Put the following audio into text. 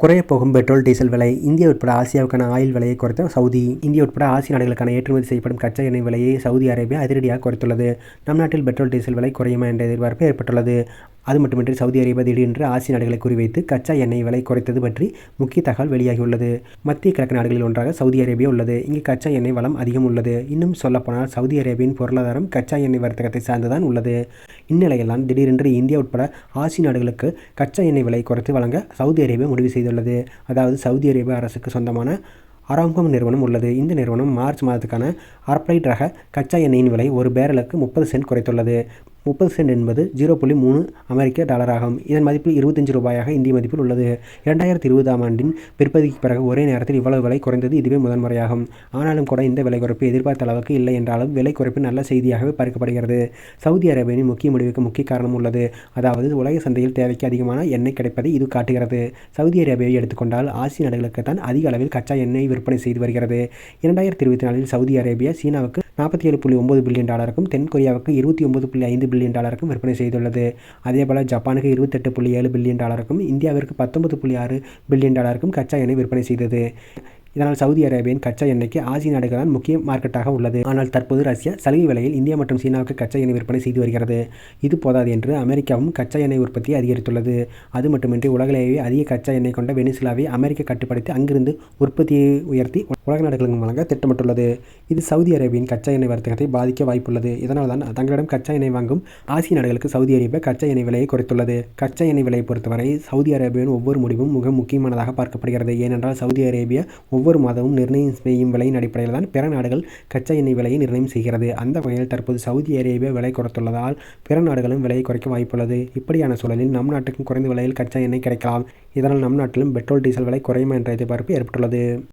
குறைய போகும் petrol diesel விலை இந்தியா உட்பட ஆசியாவுக்கான ஆயில் விலையை குறைத்த சவுதி இந்தியா உட்பட ஆசிய நாடுகளுக்கான ஏற்றுமதி செய்யப்படும் கச்சா எண்ணெய் விலையை சவுதி அரேபியா அதிரடியாக குறைத்துள்ளது. நம் நாட்டில் பெட்ரோல் டீசல் விலை குறையுமா என்ற எதிர்பார்ப்பு ஏற்பட்டுள்ளது. அது மட்டுமின்றி சவுதி அரேபியா திடீரென்று ஆசிய நாடுகளை குறிவைத்து கச்சா எண்ணெய் விலை குறைத்தது பற்றி முக்கிய தகவல் வெளியாகியுள்ளது. மத்திய கிழக்கு நாடுகளில் ஒன்றாக சவுதி அரேபியா உள்ளது. இங்கு கச்சா எண்ணெய் வளம் அதிகம் உள்ளது. இன்னும் சொல்லப்போனால் சவுதி அரேபியின் பொருளாதாரம் கச்சா எண்ணெய் வர்த்தகத்தை சார்ந்துதான் உள்ளது. இந்நிலையில்தான் திடீரென்று இந்தியா உட்பட ஆசிய நாடுகளுக்கு கச்சா எண்ணெய் விலை குறைத்து வழங்க சவுதி அரேபியா முடிவு செய்துள்ளது. அதாவது சவுதி அரேபியா அரசுக்கு சொந்தமான அராம்கோ நிறுவனம் உள்ளது. இந்த நிறுவனம் மார்ச் மாதத்துக்கான அர்ப்ரைட் ரக கச்சா எண்ணெயின் விலை ஒரு பேரலுக்கு முப்பது சென்ட் குறைத்துள்ளது. முப்பது சென்ட் என்பது ஜீரோ புள்ளி மூணு அமெரிக்க டாலர் ஆகும் இதன் மதிப்பு இருபத்தஞ்சு ரூபாயாக இந்திய மதிப்பில் உள்ளது. இரண்டாயிரத்தி இருபதாம் ஆண்டின் பிற்பகுதிக்கு பிறகு ஒரே நேரத்தில் இவ்வளவு விலை குறைந்தது இதுவே முதன்முறையாகும் ஆனாலும் கூட இந்த விலை குறைப்பு எதிர்பார்த்த அளவுக்கு இல்லை என்றாலும் விலை குறைப்பு நல்ல செய்தியாகவே பார்க்கப்படுகிறது. சவுதி அரேபியாவின் முக்கிய முடிவுக்கு முக்கிய காரணம் உள்ளது. அதாவது உலக சந்தையில் தேவைக்கு அதிகமான எண்ணெய் கிடைப்பதை இது காட்டுகிறது. சவுதி அரேபியாவை எடுத்துக்கொண்டால் ஆசிய நாடுகளுக்கு தான் அதிக அளவில் கச்சா எண்ணெய் விற்பனை செய்து வருகிறது. இரண்டாயிரத்தி இருபத்தி நாலில் சவுதி அரேபியா சீனாவுக்கு நாற்பத்தி ஏழு புள்ளி ஒம்பது பில்லியன் டாலருக்கும் தென்கொரியாவுக்கு இருபத்தி ஒன்பது புள்ளி ஐந்து பில்லியன் டாலருக்கும் விற்பனை செய்துள்ளது. அதேபோல் ஜப்பானுக்கு இருபத்தெட்டு புள்ளி ஏழு பில்லியன் டாலருக்கும் இந்தியாவிற்கு பத்தொன்பது புள்ளி ஆறு பில்லியன் டாலருக்கும் கச்சா எண்ணெய் விற்பனை செய்தது. இதனால் சவுதி அரேபியன் கச்சா எண்ணெய்க்கு ஆசிய நாடுகளால் முக்கிய மார்க்கெட்டாக உள்ளது. ஆனால் தற்போது ரஷ்யா சலுகை விலையில் இந்தியா மற்றும் சீனாவுக்கு கச்சா எண்ணெய் விற்பனை செய்து வருகிறது. இது போதாது என்று அமெரிக்காவும் கச்சா எண்ணெய் உற்பத்தியை அதிகரித்துள்ளது. அது மட்டுமின்றி உலகிலேயே அதிக கச்சா எண்ணெய் கொண்ட வெனிசுலாவை அமெரிக்க கட்டுப்படுத்தி அங்கிருந்து உற்பத்தியை உயர்த்தி உலக நாடுகளுக்கு வழங்க திட்டமிட்டுள்ளது. இது சவுதி அரேபியின் கச்சா எண்ணெய் வர்த்தகத்தை பாதிக்க வாய்ப்புள்ளது. இதனால் தான் தங்களிடம் கச்சா எண்ணெய் வாங்கும் ஆசிய நாடுகளுக்கு சவுதி அரேபியா கச்சா எண்ணெய் விலையை குறைத்துள்ளது. கச்சா எண்ணெய் விலையை பொறுத்தவரை சவுதி அரேபியாவின் ஒவ்வொரு முடிவும் மிக முக்கியமானதாக பார்க்கப்படுகிறது. ஏனென்றால் சவுதி அரேபியா ஒவ்வொரு மாதமும் நிர்ணயம் செய்யும் விலையின் அடிப்படையில் தான் பிற நாடுகள் கச்சா எண்ணெய் விலையை நிர்ணயம் செய்கிறது. அந்த வகையில் தற்போது சவுதி அரேபியா விலை குறைத்துள்ளதால் பிற நாடுகளும் விலையை குறைக்க வாய்ப்புள்ளது. இப்படியான சூழலில் நம் நாட்டுக்கும் குறைந்த விலையில் கச்சா எண்ணெய் கிடைக்கலாம். இதனால் நம் நாட்டிலும் பெட்ரோல் டீசல் விலை குறையுமா என்ற எதிர்பார்ப்பு ஏற்பட்டுள்ளது.